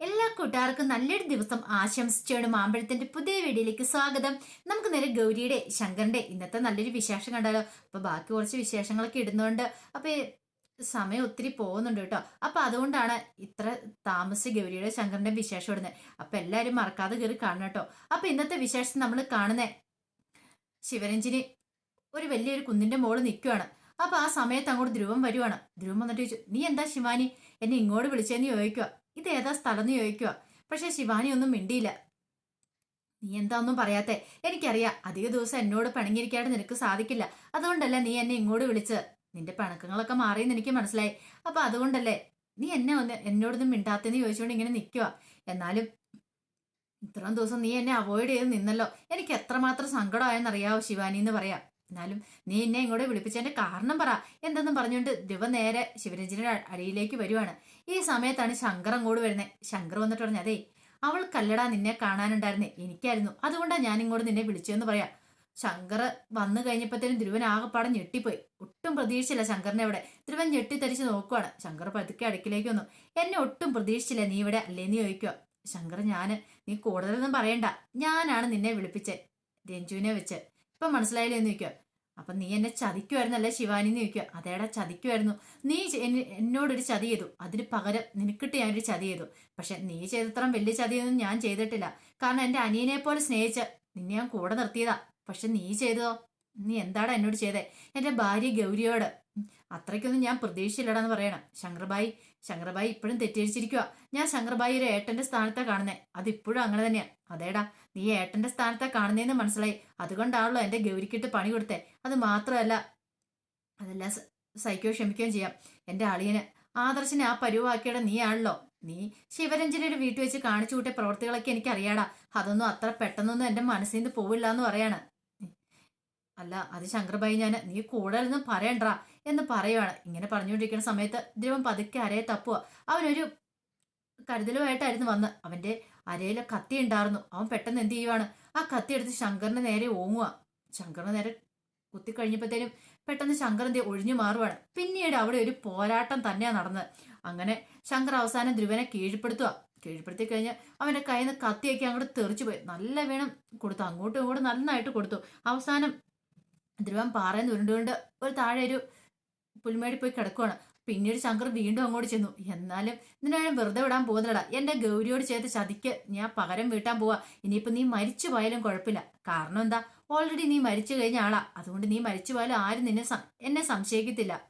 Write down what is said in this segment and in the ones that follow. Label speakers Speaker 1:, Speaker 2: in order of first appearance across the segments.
Speaker 1: എല്ലാ കൂട്ടുകാർക്കും നല്ലൊരു ദിവസം ആശംസിച്ചാണ് മാമ്പഴത്തിന്റെ പുതിയ വീഡിയോയിലേക്ക് സ്വാഗതം. നമുക്ക് നേരെ ഗൗരിയുടെ ശങ്കറിന്റെ ഇന്നത്തെ നല്ലൊരു വിശേഷം കണ്ടാലോ? അപ്പൊ ബാക്കി കുറച്ച് വിശേഷങ്ങളൊക്കെ ഇടുന്നുണ്ട്. അപ്പൊ സമയം ഒത്തിരി പോകുന്നുണ്ട് കേട്ടോ. അപ്പൊ അതുകൊണ്ടാണ് ഇത്ര താമസിച്ച് ഗൗരിയുടെ ശങ്കറിന്റെ വിശേഷം ഇടുന്നത്. അപ്പൊ എല്ലാവരും മറക്കാതെ കയറി കാണണം കേട്ടോ. അപ്പൊ ഇന്നത്തെ വിശേഷം നമ്മൾ കാണുന്നേ ശിവരഞ്ജിനി ഒരു വലിയൊരു കുന്നിന്റെ മോൾ നിൽക്കുവാണ്. അപ്പൊ ആ സമയത്ത് അങ്ങോട്ട് ധ്രുവം വരുവാണ്. ധ്രുവം വന്നിട്ട് ചോദിച്ചു നീ എന്താ ശിവാനി? എന്നെ ഇങ്ങോട്ട് വിളിച്ചതെന്ന് ചോദിക്കുക ഇത് ഏതാ സ്ഥലം എന്ന് ചോദിക്കുക പക്ഷെ ശിവാനി ഒന്നും മിണ്ടിയില്ല. നീ എന്താ ഒന്നും പറയാത്തെ? എനിക്കറിയാം അധിക ദിവസം എന്നോട് പിണങ്ങിയിരിക്കാണ്ട് നിനക്ക് സാധിക്കില്ല. അതുകൊണ്ടല്ല നീ എന്നെ ഇങ്ങോട്ട് വിളിച്ചത്? നിന്റെ പിണക്കങ്ങളൊക്കെ മാറിയെന്ന് എനിക്ക് മനസ്സിലായി. അപ്പൊ അതുകൊണ്ടല്ലേ നീ എന്നെ ഒന്ന് എന്നോടൊന്നും മിണ്ടാത്തെന്ന് ചോദിച്ചുകൊണ്ട് ഇങ്ങനെ നിൽക്കുക എന്നാലും ഇത്രയും ദിവസം നീ എന്നെ അവോയ്ഡ് ചെയ്ത് നിന്നല്ലോ. എനിക്ക് എത്രമാത്രം സങ്കടമായെന്നറിയാവോ ശിവാനി എന്ന് പറയാം എന്നാലും നീ എന്നെ ഇങ്ങോട്ട് വിളിപ്പിച്ചതിന്റെ കാരണം പറ. എന്തെന്നും പറഞ്ഞുകൊണ്ട് ദിവ നേരെ ശിവരഞ്ജനിയുടെ അടിയിലേക്ക് വരുവാണ്. ഈ സമയത്താണ് ശങ്കർ അങ്ങോട്ട് വരുന്നത് ശങ്കർ വന്നിട്ട് പറഞ്ഞു അതെ അവൾക്കല്ലടാ നിന്നെ കാണാനുണ്ടായിരുന്നേ. എനിക്കായിരുന്നു. അതുകൊണ്ടാണ് ഞാൻ ഇങ്ങോട്ട് നിന്നെ വിളിച്ചതെന്ന് പറയാം. ശങ്കർ വന്നു കഴിഞ്ഞപ്പോഴത്തേനും ധ്രുവൻ ആകെപ്പാടെ ഞെട്ടിപ്പോയി. ഒട്ടും പ്രതീക്ഷിച്ചില്ല ശങ്കറിനെ അവിടെ. ധ്രുവൻ ഞെട്ടിത്തരിച്ച് നോക്കുവാണ്. ശങ്കർ പതുക്കെ അടുക്കിലേക്ക് വന്നു. എന്നെ ഒട്ടും പ്രതീക്ഷിച്ചില്ല നീ ഇവിടെ അല്ലേന്ന് ചോദിക്കുക ശങ്കർ ഞാൻ നീ കൂടുതലൊന്നും പറയണ്ട. ഞാനാണ് നിന്നെ വിളിപ്പിച്ചത് രഞ്ജുവിനെ വെച്ച്. ഇപ്പൊ മനസ്സിലായില്ലേ എന്ന് ചോദിക്കുക. അപ്പൊ നീ എന്നെ ചതിക്കുമായിരുന്നല്ലേ ശിവാനി എന്ന് ചോദിക്കുക. അതേടാ ചതിക്കുമായിരുന്നു നീ എന്നോടൊരു ചതി ചെയ്തു. അതിന് പകരം നിനക്കിട്ട് ഞാനൊരു ചതി ചെയ്തു. പക്ഷെ നീ ചെയ്തത്രയും വലിയ ചതിയൊന്നും ഞാൻ ചെയ്തിട്ടില്ല. കാരണം എന്റെ അനിയനെ പോലെ സ്നേഹിച്ച് നിന്നെ ഞാൻ കൂടെ നിർത്തിയതാ. പക്ഷെ നീ ചെയ്തതോ? നീ എന്താടാ എന്നോട് ചെയ്തേ? എന്റെ ഭാര്യ ഗൗരിയോട് അത്രയ്ക്കൊന്നും ഞാൻ പ്രതീക്ഷിച്ചില്ലടാന്ന് പറയണം. ശങ്കർബായി ശങ്കർബായി ഇപ്പോഴും തെറ്റിദ്ധരിച്ചിരിക്കുക ഞാൻ ശങ്കർബായി ഒരു ഏട്ടന്റെ സ്ഥാനത്താ കാണുന്നേ. അതിപ്പോഴും അങ്ങനെ തന്നെയാ. അതേടാ നീ ഏട്ടന്റെ സ്ഥാനത്താ കാണുന്നേന്ന് മനസ്സിലായി. അതുകൊണ്ടാണല്ലോ എന്റെ ഗൗരിക്കിട്ട് പണി കൊടുത്തേ. അത് മാത്രമല്ല അതെല്ലാം സൈക്കോ ക്ഷമിക്കുകയും ചെയ്യാം. എന്റെ അളിയന് ആദർശനെ ആ പരുവാക്കിയുടെ നീ ആണല്ലോ നീ ശിവരഞ്ജനയുടെ വീട്ടിൽ വെച്ച് കാണിച്ചു കൂട്ടിയ പ്രവർത്തികളൊക്കെ എനിക്ക് അറിയാടാ അതൊന്നും അത്ര പെട്ടെന്നൊന്നും എന്റെ മനസ്സിൽ നിന്ന് പോവില്ല എന്ന് പറയാണ് അല്ല അത് ശങ്കർബായി ഞാൻ നീ കൂടുതലൊന്നും പറയണ്ടാ. എന്ന് പറയുവാണ്. ഇങ്ങനെ പറഞ്ഞുകൊണ്ടിരിക്കുന്ന സമയത്ത് ധ്രുവൻ പതുക്കെ അരയെ തപ്പുക അവനൊരു കരുതലുമായിട്ടായിരുന്നു വന്ന്. അവന്റെ അരയിലെ കത്തി ഉണ്ടായിരുന്നു. അവൻ പെട്ടെന്ന് എന്ത് ചെയ്യുവാണ്? ആ കത്തി എടുത്ത് ശങ്കറിന് നേരെ ഓങ്ങുക ശങ്കറിന് നേരെ കുത്തി കഴിഞ്ഞപ്പോഴത്തേനും പെട്ടെന്ന് ശങ്കർ എന്ത്? ഒഴിഞ്ഞു മാറുവാണ്. പിന്നീട് അവിടെ ഒരു പോരാട്ടം തന്നെയാണ് നടന്നത്. അങ്ങനെ ശങ്കർ അവസാനം ധ്രുവനെ കീഴ്പ്പെടുത്തുക കീഴ്പ്പെടുത്തി കഴിഞ്ഞ് അവന്റെ കയ്യിൽ നിന്ന് കത്തിയൊക്കെ അങ്ങോട്ട് തെറിച്ചു പോയി. നല്ല വേണം കൊടുത്തു. അങ്ങോട്ടും ഇങ്ങോട്ടും നന്നായിട്ട് കൊടുത്തു. അവസാനം ധ്രുവൻ പാറയിൽ ഉരുണ്ടുകൊണ്ട് ഒരു താഴെ ഒരു പുൽമേടി പോയി കിടക്കുവാണ്. പിന്നീട് ശങ്കർ വീണ്ടും അങ്ങോട്ട് ചെന്നു. എന്നാലും നിന്നെ വെറുതെ വിടാൻ പോകുന്നില്ലടാ. എന്റെ ഗൗരിയോട് ചെയ്ത ചതിക്ക് ഞാൻ പകരം വീട്ടാൻ പോവാ. ഇനിയിപ്പോ നീ മരിച്ചു പോയാലും കുഴപ്പമില്ല. കാരണം എന്താ? ഓൾറെഡി നീ മരിച്ചു കഴിഞ്ഞ ആളാ. അതുകൊണ്ട് നീ മരിച്ചു പോയാലും ആരും നിന്നെ എന്നെ സംശയിക്കത്തില്ല.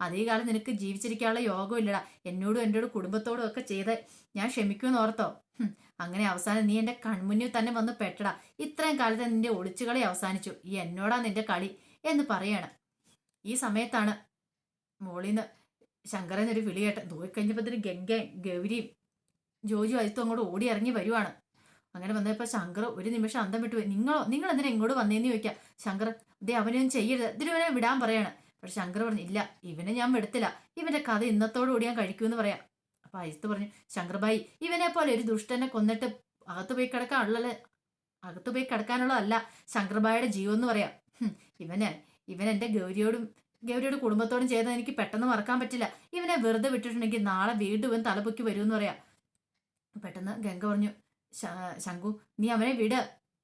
Speaker 1: അതേ കാലം നിനക്ക് ജീവിച്ചിരിക്കാനുള്ള യോഗമില്ലടാ. എന്നോടും എന്നോട് കുടുംബത്തോടും ഒക്കെ ചെയ്ത് ഞാൻ ക്ഷമിക്കുമെന്ന് ഓർത്തോ? അങ്ങനെ അവസാനം നീ എന്റെ കൺമുന്നിൽ തന്നെ വന്ന് പെട്ടടാ. ഇത്രയും കാലത്തെ നിന്റെ ഒളിച്ചുകളി അവസാനിച്ചു. ഈ എന്നോടാ നിന്റെ കളി എന്ന് പറയാണ്. ഈ സമയത്താണ് മോളിന്ന് ശങ്കരൻ ഒരു കേട്ട് നോക്കിക്കഴിഞ്ഞപ്പത്തിന് ഗംഗയും ഗൗരിയും ജോജു അജിത്തും അങ്ങോട്ട് ഓടി ഇറങ്ങി വരുവാണ്. അങ്ങനെ വന്നപ്പോ ശങ്കർ ഒരു നിമിഷം അന്തം വിട്ടു നിങ്ങളോ നിങ്ങൾ എന്തിനാ ഇങ്ങോട്ട് വന്നേന്ന് ചോദിക്കാം? ശങ്കർ ദേ അവനൊന്നും ചെയ്യരുത്. ഇതിനുവനെ വിടാൻ പറയാണ്. പക്ഷെ ശങ്കർ പറഞ്ഞു ഇല്ല ഇവനെ ഞാൻ വിടത്തില്ല. ഇവന്റെ കഥ ഇന്നത്തോടുകൂടി ഞാൻ കഴിക്കുമെന്ന് പറയാം. അപ്പൊ അജിത്ത് പറഞ്ഞു ശങ്കർബായി ഇവനെ പോലെ ഒരു ദുഷ്ടനെ കൊന്നിട്ട് അകത്ത് പോയി കിടക്കാനുള്ള അകത്ത് പോയി കിടക്കാനുള്ളതല്ല ശങ്കർബായുടെ ജീവൻ എന്ന് പറയാം. ഇവന് ഇവൻ എന്റെ ഗൗരിയോടും ഗൗരിയുടെ കുടുംബത്തോടും ചെയ്തത് എനിക്ക് പെട്ടെന്ന് മറക്കാൻ പറ്റില്ല. ഇവനെ വെറുതെ വിട്ടിട്ടുണ്ടെങ്കിൽ നാളെ വീണ്ടും ഇവൻ തലപൊക്കി വരുമെന്ന് പറയാം. പെട്ടെന്ന് ഗംഗ പറഞ്ഞു ശങ്കു നീ അവനെ വിട്.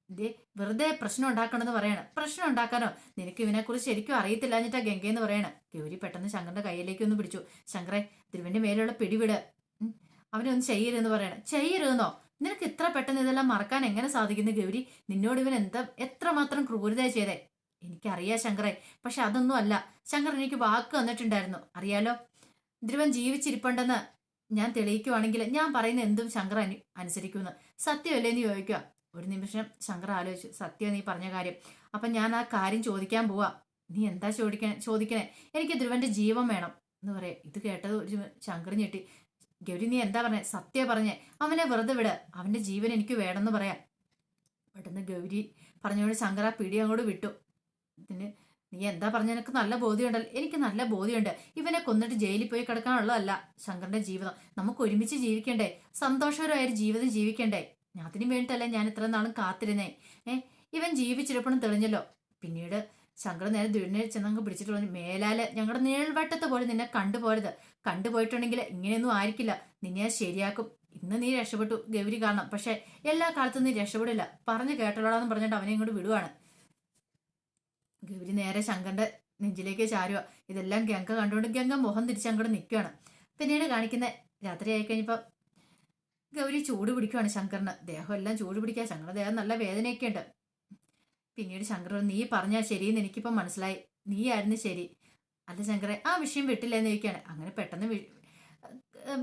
Speaker 1: ദേ വെറുതെ പ്രശ്നം ഉണ്ടാക്കണമെന്ന് പറയണം. പ്രശ്നം ഉണ്ടാക്കാനോ? നിനക്ക് ഇവനെ കുറിച്ച് ശരിക്കും അറിയത്തില്ല എന്നിട്ടാ ഗംഗയെന്ന് പറയണം. ഗൗരി പെട്ടെന്ന് ശങ്കറിന്റെ കയ്യിലേക്ക് ഒന്ന് പിടിച്ചു. ശങ്കറെ ധ്രുവന്റെ മേലുള്ള പിടിവിട്. അവനെ ഒന്ന് ചെയ്യരുതെന്ന് പറയണം. ചെയ്യരുതെന്നോ? നിനക്ക് ഇത്ര പെട്ടെന്ന് ഇതെല്ലാം മറക്കാൻ എങ്ങനെ സാധിക്കുന്നു ഗൗരി? നിന്നോട് ഇവൻ എന്താ എത്രമാത്രം ക്രൂരത ചെയ്തേ? എനിക്കറിയാം ശങ്കറെ. പക്ഷെ അതൊന്നും അല്ല. ശങ്കർ എനിക്ക് വാക്ക് തന്നിട്ടുണ്ടായിരുന്നു. അറിയാലോ? ധ്രുവൻ ജീവിച്ചിരിപ്പുണ്ടെന്ന് ഞാൻ തെളിയിക്കുവാണെങ്കിൽ ഞാൻ പറയുന്ന എന്തും ശങ്കർ അനു അനുസരിക്കുമെന്ന്. സത്യമല്ലേ എന്ന് ചോദിക്കുക ഒരു നിമിഷം ശങ്കർ ആലോചിച്ചു. സത്യം നീ പറഞ്ഞ കാര്യം. അപ്പം ഞാൻ ആ കാര്യം ചോദിക്കാൻ പോവാ. നീ എന്താ ചോദിക്കണേ? ചോദിക്കണേ? എനിക്ക് ധ്രുവന്റെ ജീവൻ വേണം എന്ന് പറയാം. ഇത് കേട്ടത് ഒരു ശങ്കർ ഞെട്ടി. ഗൗരി നീ എന്താ പറഞ്ഞേ? സത്യ പറഞ്ഞേ. അവനെ വെറുതെ വിട്. അവന്റെ ജീവൻ എനിക്ക് വേണമെന്ന് പറയാം. പെട്ടെന്ന് ഗൗരി പറഞ്ഞുകൊണ്ട് ശങ്കർ ആ പിടി അങ്ങോട്ട് വിട്ടു. ഇതിന് നീ എന്താ പറഞ്ഞ എനിക്ക് നല്ല ബോധ്യമുണ്ടല്ലോ. എനിക്ക് നല്ല ബോധ്യമുണ്ട്. ഇവനെ കൊന്നിട്ട് ജയിലിൽ പോയി കിടക്കാനുള്ളതല്ല ശങ്കറിന്റെ ജീവിതം. നമുക്ക് ഒരുമിച്ച് ജീവിക്കണ്ടേ? സന്തോഷകരമായൊരു ജീവിതം ജീവിക്കണ്ടേ? അതിനു വേണ്ടിയിട്ടല്ല ഞാൻ ഇത്ര നാളും കാത്തിരുന്നേ? ഏ? ഇവൻ ജീവിച്ചിരിപ്പണം തെളിഞ്ഞല്ലോ. പിന്നീട് ശങ്കർ നേരെ ദുരിനെ ചെന്നങ്ങ് പിടിച്ചിട്ട് പറഞ്ഞു മേലാൽ ഞങ്ങളുടെ നീൾവട്ടത്ത് പോലും നിന്നെ കണ്ടുപോരുത് കണ്ടുപോയിട്ടുണ്ടെങ്കിൽ ഇങ്ങനെയൊന്നും ആയിരിക്കില്ല. നിന്നെ ശരിയാക്കും. ഇന്ന് നീ രക്ഷപ്പെട്ടു ഗൗരി കാരണം. പക്ഷെ എല്ലാ കാലത്തും നീ രക്ഷപ്പെടില്ല. പറഞ്ഞു കേട്ടോളാന്ന് പറഞ്ഞിട്ട് അവനെ ഇങ്ങോട്ട് വിടുവാണ്. ഗൗരി നേരെ ശങ്കറിന്റെ നെഞ്ചിലേക്ക് ചാരുക ഇതെല്ലാം ഗംഗ കണ്ടുകൊണ്ട് ഗംഗ മുഖം തിരിച്ച് അങ്ങോട്ട് നിൽക്കുകയാണ് പിന്നീട് കാണിക്കുന്ന രാത്രി ആയി കഴിഞ്ഞപ്പോൾ ഗൗരി ചൂട് പിടിക്കുവാണ് ശങ്കറിന്. ദേഹം എല്ലാം ചൂട് പിടിക്കുക ശങ്കറിന്റെ ദേഹം നല്ല വേദനയൊക്കെ ഉണ്ട്. പിന്നീട് ശങ്കർ നീ പറഞ്ഞാൽ ശരിയെന്ന് എനിക്കിപ്പം മനസ്സിലായി. നീ ആയിരുന്നു ശരി. അല്ല ശങ്കറെ ആ വിഷയം വിട്ടില്ലെന്ന് ചോദിക്കുകയാണ് അങ്ങനെ പെട്ടെന്ന്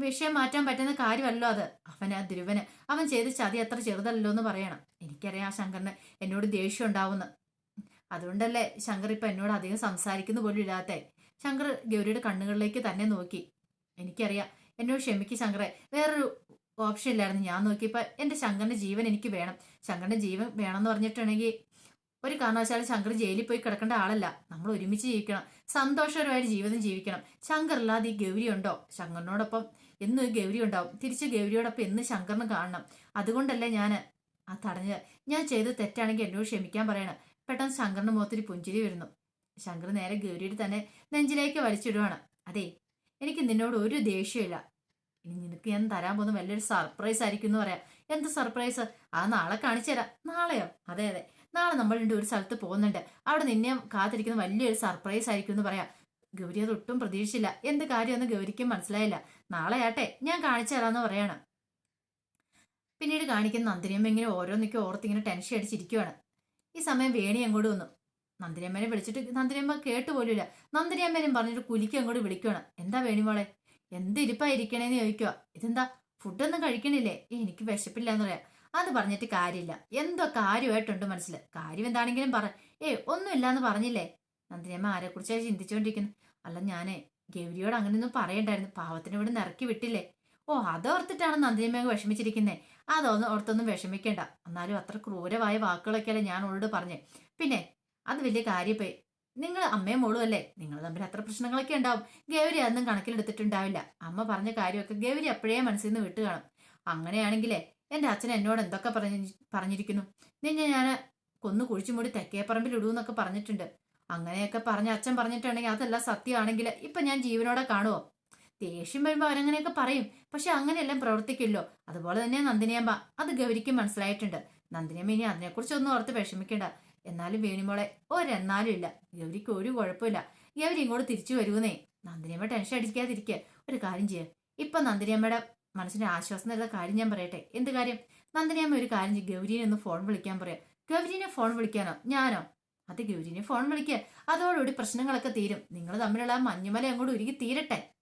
Speaker 1: വിഷയം മാറ്റാൻ പറ്റുന്ന കാര്യമല്ലോ അത്. അവന് ധ്രുവന് അവൻ ചെയ്ത ചതി അത്ര ചെറുതല്ലോ എന്ന് പറയണം. എനിക്കറിയാം ആ ശങ്കറിന് എന്നോട് ദേഷ്യം ഉണ്ടാവുന്നു അതുകൊണ്ടല്ലേ ശങ്കർ ഇപ്പൊ എന്നോട് അധികം സംസാരിക്കുന്ന പോലും ഇല്ലാത്ത ശങ്കർ ഗൗരിയുടെ കണ്ണുകളിലേക്ക് തന്നെ നോക്കി. എനിക്കറിയാം എന്നോട് ക്ഷമിക്ക് ശങ്കറെ. വേറൊരു ഓപ്ഷൻ ഇല്ലായിരുന്നു. ഞാൻ നോക്കിയപ്പോ എന്റെ ശങ്കറിന്റെ ജീവൻ എനിക്ക് വേണം. ശങ്കറിന്റെ ജീവൻ വേണമെന്ന് പറഞ്ഞിട്ടുണ്ടെങ്കിൽ ഒരു കാരണവശാലും ശങ്കർ ജയിലിൽ പോയി കിടക്കേണ്ട ആളല്ല. നമ്മൾ ഒരുമിച്ച് ജീവിക്കണം. സന്തോഷകരമായ ജീവിതം ജീവിക്കണം. ശങ്കർ ഇല്ലാതെ ഈ ഗൗരി ഉണ്ടോ? ശങ്കറിനോടൊപ്പം എന്നും ഗൗരി ഉണ്ടാവും. തിരിച്ച് ഗൗരിയോടൊപ്പം എന്ന് ശങ്കറിന് കാണണം. അതുകൊണ്ടല്ലേ ഞാൻ ആ തടഞ്ഞത്. ഞാൻ ചെയ്ത് തെറ്റാണെങ്കിൽ എന്നോട് ക്ഷമിക്കാൻ പറയണം. പെട്ടെന്ന് ശങ്കറിന്റെ മുഖത്തൊരു പുഞ്ചിരി വരുന്നു. ശങ്കർ നേരെ ഗൗരിയുടെ തന്നെ നെഞ്ചിലേക്ക് വലിച്ചിടുവാണ്. അതെ എനിക്ക് നിന്നോട് ഒരു ദേഷ്യമില്ല ഇനി നിനക്ക് ഞാൻ തരാൻ പോകുന്ന വലിയൊരു സർപ്രൈസ് ആയിരിക്കും എന്ന് പറയാം. എന്ത് സർപ്രൈസ് ആ നാളെ കാണിച്ചു തരാം. നാളെയോ? അതെ അതെ. നാളെ നമ്മൾ രണ്ട് ഒരു സ്ഥലത്ത് പോകുന്നുണ്ട്. അവിടെ നിന്നെ കാത്തിരിക്കുന്ന വലിയൊരു സർപ്രൈസ് ആയിരിക്കും എന്ന് പറയാം. ഗൗരി അത് ഒട്ടും പ്രതീക്ഷിച്ചില്ല. എന്ത് കാര്യമെന്ന് ഗൗരിക്കും മനസ്സിലായില്ല. നാളെ ആട്ടെ ഞാൻ കാണിച്ചു തരാമെന്ന് പറയാണ്. പിന്നീട് കാണിക്കുന്ന നന്ദിനിയമ്മ ഇങ്ങനെ ഓരോന്നൊക്കെ ഓർത്തിങ്ങനെ ടെൻഷൻ അടിച്ചിരിക്കുവാണ് ഈ സമയം വേണി അങ്ങോട്ട് വന്നു. നന്ദിനിയമ്മനെ വിളിച്ചിട്ട് നന്ദിനിയമ്മ കേട്ടുപോലുമില്ല നന്ദിനിയമ്മേനും പറഞ്ഞിട്ട് കുലിക്ക് അങ്ങോട്ട് വിളിക്കണം എന്താ വേണിമോളെ എന്ത് ഇരിപ്പായിരിക്കണേന്ന് ചോദിക്കുക ഇതെന്താ? ഫുഡൊന്നും കഴിക്കണില്ലേ? എനിക്ക് വിശപ്പില്ല എന്ന് പറയാം. അത് പറഞ്ഞിട്ട് കാര്യമില്ല. എന്തോ കാര്യമായിട്ടുണ്ട് മനസ്സിൽ കാര്യം എന്താണെങ്കിലും പറ. ഏ ഒന്നുമില്ല എന്ന് പറഞ്ഞില്ലേ? നന്ദിനിയമ്മ ആരെക്കുറിച്ചാണ് ചിന്തിച്ചുകൊണ്ടിരിക്കുന്നു അല്ല ഞാനേ ഗൗരിയോട് അങ്ങനെയൊന്നും പറയണ്ടായിരുന്നു. പാവത്തിന് ഇവിടെ നിറക്കി വിട്ടില്ലേ? ഓ അതോർത്തിട്ടാണ് നന്ദിനിയമ്മ വിഷമിച്ചിരിക്കുന്നേ. അതൊന്നും ഓർത്തൊന്നും വിഷമിക്കേണ്ട. എന്നാലും അത്ര ക്രൂരമായ വാക്കുകളൊക്കെയല്ലേ ഞാൻ അവളോട് പറഞ്ഞേ. പിന്നെ അത് വലിയ കാര്യപ്പോയി നിങ്ങൾ അമ്മയും മോളും അല്ലേ? നിങ്ങൾ തമ്മിൽ അത്ര പ്രശ്നങ്ങളൊക്കെ ഉണ്ടാവും. ഗൗരി അതൊന്നും കണക്കിലെടുത്തിട്ടുണ്ടാവില്ല. അമ്മ പറഞ്ഞ കാര്യമൊക്കെ ഗൗരി അപ്പോഴേ മനസ്സിൽ നിന്ന് വിട്ട് കാണും. അങ്ങനെയാണെങ്കിലേ എന്റെ അച്ഛൻ എന്നോട് എന്തൊക്കെ പറഞ്ഞ പറഞ്ഞിരിക്കുന്നു? നിന്നെ ഞാൻ കൊന്നു കുഴിച്ചുമൂടി തെക്കേപ്പറമ്പിൽ ഇടൂന്നൊക്കെ പറഞ്ഞിട്ടുണ്ട്. അങ്ങനെയൊക്കെ പറഞ്ഞ അച്ഛൻ പറഞ്ഞിട്ടുണ്ടെങ്കിൽ അതെല്ലാം സത്യമാണെങ്കിൽ ഇപ്പം ഞാൻ ജീവനോടെ കാണുമോ ദേഷ്യം വരുമ്പോൾ അവരങ്ങനെയൊക്കെ പറയും. പക്ഷെ അങ്ങനെയെല്ലാം പ്രവർത്തിക്കില്ലോ അതുപോലെ തന്നെ നന്ദിനിയമ്മ. അത് ഗൗരിക്ക് മനസ്സിലായിട്ടുണ്ട്. നന്ദിനിയമ്മ ഇനി അതിനെക്കുറിച്ചൊന്നും ഓർത്ത് വിഷമിക്കണ്ട. എന്നാലും വേണിമോളെ ഒരെന്നാലും ഇല്ല. ഗൗരിക്ക് ഒരു കുഴപ്പമില്ല. ഗൗരി ഇങ്ങോട്ട് തിരിച്ചു വരുവെന്നേ നന്ദിനിയമ്മ ടെൻഷൻ അടിക്കാതിരിക്കുക. ഒരു കാര്യം ചെയ്യുക ഇപ്പൊ നന്ദിനിയമ്മയുടെ മനസ്സിന് ആശ്വാസം തരുന്ന കാര്യം ഞാൻ പറയട്ടെ. എന്ത് കാര്യം? നന്ദിനിയമ്മ ഒരു കാര്യം ചെയ്യും. ഗൗരിനെ ഒന്ന് ഫോൺ വിളിക്കാൻ പറയാം. ഗൗരിനെ ഫോൺ വിളിക്കാനോ? ഞാനോ? അത് ഗൗരിനെ ഫോൺ വിളിക്കുക അതോടുകൂടി പ്രശ്നങ്ങളൊക്കെ തീരും. നിങ്ങൾ തമ്മിലുള്ള മഞ്ഞുമല അങ്ങോട്ട് ഒരുക്കി തീരട്ടെ.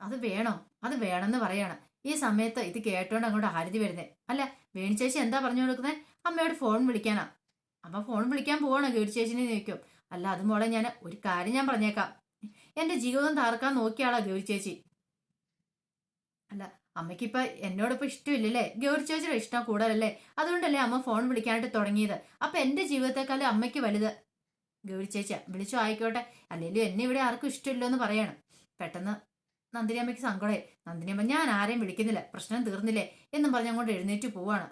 Speaker 1: അത് വേണോ അത് വേണമെന്ന് പറയാണ്. ഈ സമയത്ത് ഇത് കേട്ടോണ്ട് അങ്ങോട്ട് ആരതി വരുന്നേ. അല്ല വേണി ചേച്ചി എന്താ പറഞ്ഞു കൊടുക്കുന്നത് അമ്മയോട് ഫോൺ വിളിക്കാനാ. അമ്മ ഫോൺ വിളിക്കാൻ പോവണം ഗൗരി ചേച്ചിനെ അല്ല അത് മോളെ ഞാൻ ഒരു കാര്യം ഞാൻ പറഞ്ഞേക്കാം. എന്റെ ജീവിതം താർക്കാൻ നോക്കിയാളാ ഗൗരി ചേച്ചി. അല്ല അമ്മയ്ക്കിപ്പൊ എന്നോടിപ്പോ ഇഷ്ടമില്ലല്ലേ? ഗൗരി ചേച്ചിയുടെ ഇഷ്ടം കൂടുതലല്ലേ? അതുകൊണ്ടല്ലേ അമ്മ ഫോൺ വിളിക്കാനായിട്ട് തുടങ്ങിയത്. അപ്പൊ എന്റെ ജീവിതത്തെക്കാളും അമ്മയ്ക്ക് വലുത്. ഗൗരി ചേച്ചിയാ വിളിച്ചു ആയിക്കോട്ടെ. അല്ലെങ്കിലും എന്നെ ഇവിടെ ആർക്കും ഇഷ്ടമില്ലോ എന്ന് പറയണം. പെട്ടെന്ന് നന്ദിനി അമ്മയ്ക്ക് സങ്കടമായി. നന്ദിനി അമ്മ ഞാൻ ആരെയും വിളിക്കുന്നില്ല. പ്രശ്നം തീർന്നില്ലേ എന്നും പറഞ്ഞ് അങ്ങോട്ട് എഴുന്നേറ്റ് പോവാണ്.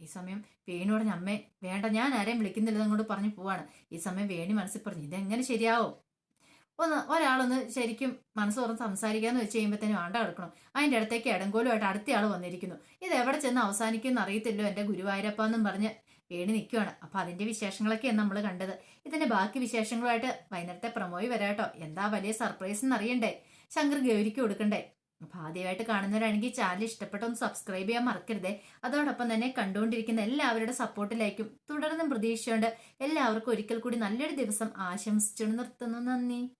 Speaker 1: ഈ സമയം വേണു പറഞ്ഞ അമ്മേ വേണ്ട ഞാൻ ആരെയും വിളിക്കുന്നില്ല അങ്ങോട്ട് പറഞ്ഞു പോവാണ്. ഈ സമയം വേണി മനസ്സിൽ പറഞ്ഞു ഇതെങ്ങനെ ശരിയാവും? ഒന്ന് ഒരാളൊന്ന് ശരിക്കും മനസ്സ് തുറന്ന് സംസാരിക്കാന്ന് വെച്ച് കഴിയുമ്പോഴത്തേനും ആണ്ട കിടക്കണം. അതിന്റെ അടുത്തേക്ക് ഇടങ്കോലുമായിട്ട് അടുത്തയാൾ വന്നിരിക്കുന്നു. ഇത് എവിടെ ചെന്ന് അവസാനിക്കുമെന്ന് അറിയത്തില്ലോ എന്റെ ഗുരുവായൂരപ്പ എന്നും പറഞ്ഞ് വേണി നിൽക്കുവാണ് അപ്പൊ അതിന്റെ വിശേഷങ്ങളൊക്കെയാണ് നമ്മൾ കണ്ടത്. ഇതിന്റെ ബാക്കി വിശേഷങ്ങളുമായിട്ട് വൈകുന്നേരത്തെ പ്രമോയി വരാട്ടോ എന്താ വലിയ സർപ്രൈസ് എന്ന് അറിയണ്ടേ ശങ്കർ ഗൗരിക്ക് കൊടുക്കണ്ടേ? അപ്പൊ ആദ്യമായിട്ട് കാണുന്നവരാണെങ്കിൽ ചാനൽ ഇഷ്ടപ്പെട്ടൊന്ന് സബ്സ്ക്രൈബ് ചെയ്യാൻ മറക്കരുതേ. അതോടൊപ്പം തന്നെ കണ്ടുകൊണ്ടിരിക്കുന്ന എല്ലാവരുടെ സപ്പോർട്ടിലേക്കും തുടർന്നും പ്രതീക്ഷിച്ചുകൊണ്ട് എല്ലാവർക്കും ഒരിക്കൽ കൂടി നല്ലൊരു ദിവസം ആശംസിച്ചു നിർത്തുന്നു. നന്ദി.